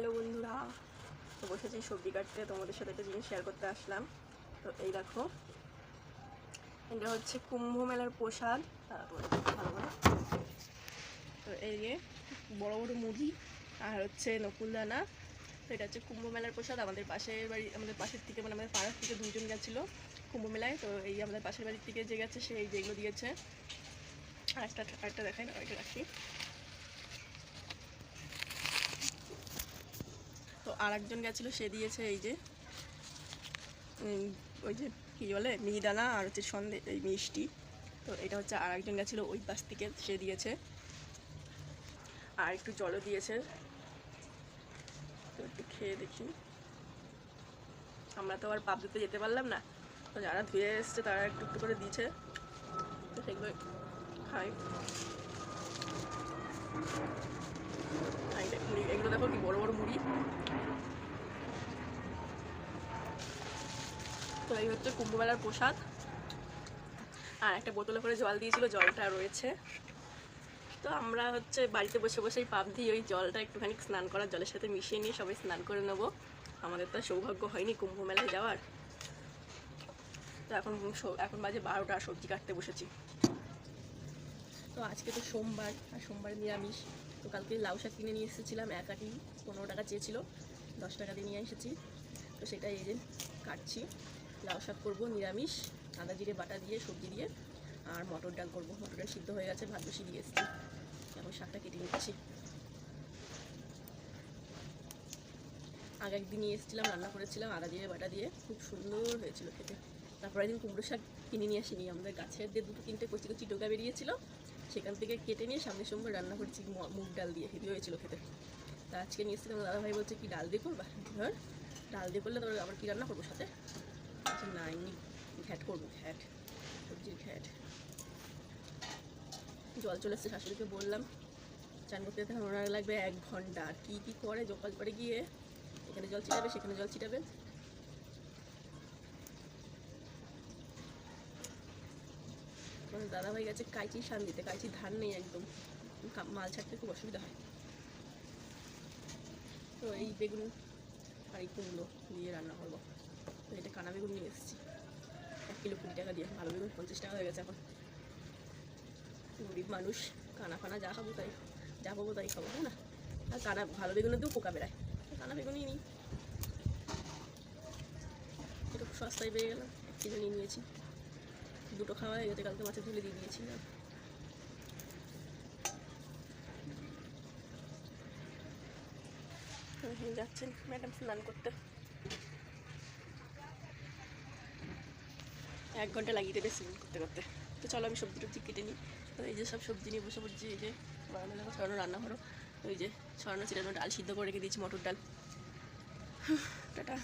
Hello বন্ধুরা, তো বসেছি সবজি কাটতে। তোমাদের সাথে একটা জিনিস শেয়ার করতে আসলাম। তো এই দেখো, এটা হচ্ছে কুম্ভ মেলার প্রসাদ। ভালো। তো এই যে বড় বড় মুড়ি আর হচ্ছে নকুলদানা তো এটা হচ্ছে কুম্ভ মেলার প্রসাদ। আমাদের পাশের বাড়ি, আমাদের পাশের থেকে মানে আমাদের পাড়ার থেকে দুজন গেছিল কুম্ভ মেলায়। তো এই আমাদের পাশের বাড়ির থেকে যে গেছে, সে এই যেগুলো দিয়েছে। আর একটা, আরেকটা দেখাই না ওইটা রাখি। আর একজন গেছিল, সে দিয়েছে এই যে ওই যে কী বলে মিহিদানা আর হচ্ছে সন্দে এই মিষ্টি। তো এটা হচ্ছে আর একজন গেছিল, ওই পাশ থেকে সে দিয়েছে। আর একটু জলও দিয়েছে। তো একটু খেয়ে দেখি। আমরা তো আর পাপ দিতে যেতে পারলাম না। তো যারা ধুয়ে এসছে, তারা একটু একটু করে দিয়েছে। তো সেগুলো খাই আর এটা মুড়ি এগুলো দেখো কি বড় বড় মুড়ি তো এই হচ্ছে কুম্ভমেলার প্রসাদ। আর একটা বোতলে করে জল দিয়েছিল, জলটা রয়েছে। তো আমরা হচ্ছে বাড়িতে বসে বসেই পাপ দিয়ে ওই জলটা একটুখানি স্নান করার, জলের সাথে মিশিয়ে নিয়ে সবাই স্নান করে নেব। আমাদের তো সৌভাগ্য হয়নি কুম্ভ মেলায় যাওয়ার। তো এখন এখন বাজে বারোটা, সবজি কাটতে বসেছি। তো আজকে তো সোমবার, আর সোমবার নিরামিষ। তো কালকে লাউ শাক কিনে নিয়ে এসেছিলাম, এক আটি পনেরো টাকা চেয়েছিল, দশ টাকা দিয়ে নিয়ে এসেছি। তো সেটাই এই যে কাটছি। লাউ শাক করব, নিরামিষ। আদা জিরে, বাটা দিয়ে, সবজি দিয়ে। আর মটর ডাল করব। মটর ডাল সিদ্ধ হয়ে গেছে, ভাত বসিয়ে দিয়ে এসেছি। এখন শাকটা কেটে নিচ্ছি। আগে একদিন নিয়ে এসেছিলাম, রান্না করেছিলাম আদা জিরে বাটা দিয়ে। খুব সুন্দর হয়েছিল খেতে। তারপরে একদিন কুমড়ো শাক কিনে নিয়ে আসিনি। আমাদের গাছের দিয়ে দুটো তিনটে কচি কচি ডোকা বেরিয়েছিল, সেখান থেকে কেটে নিয়ে সামনে সোমবার রান্না করেছি মুগ ডাল দিয়ে। হেভি হয়েছিল খেতে। তা আজকে নিয়ে এসেছিলাম দাদা ভাই বলছে কি, ডাল দিয়ে করবা? ধর, ডাল দিয়ে করলে তোর আবার কি রান্না করব সাথে? না ঘ্যাট করব, ঘ্যাট, সবজির ঘ্যাট। জল চলে এসছে শাশুড়িকে বললাম, চান করতে ওনার লাগবে এক ঘণ্টা। আর কী কী করে জোকাল করে গিয়ে এখানে জল ছিটাবে, সেখানে জল ছিটাবে। মানে দাদাভাই গেছে কাইচি শান দিতে কাইচি ধান নেই একদম। মাল ছাড়তে খুব অসুবিধা হয়। তো এই বেগুন আর এই কুমড়ো দিয়ে রান্না করব। এটা কানা বেগুন নিয়ে এসেছি। এক কিলো কুড়ি টাকা দিয়ে ভালো বেগুন পঞ্চাশ টাকা হয়ে গেছে এখন। গরিব মানুষ কানা ফানা যা খাব তাই যা পাবো তাই খাব না? আর কানা ভালো বেগুনেতেও পোকা বেড়ায়। কানা বেগুনই নিই। এটা খুব সস্তায় পেয়ে গেলাম এক কিলো নিয়ে নিয়েছি। দুটো খাওয়া হয়ে গেছে কালকে মাছে তুলে দিয়ে হুম, হুম, যাচ্ছেন ম্যাডাম স্নান করতে। এক ঘণ্টা লাগিয়ে দেবে সিলিং করতে করতে। তো চলো আমি সবজি টবজি কেটে নিই। তো এই যে সব সবজি নিয়ে বসে পড়ছি, এই যে বারান্দা দেখো, ছড়ানো, রান্না করো ওই যে ছড়ানো চিটানো ডাল সিদ্ধ করে রেখে দিয়েছি মটর ডাল। টাটা।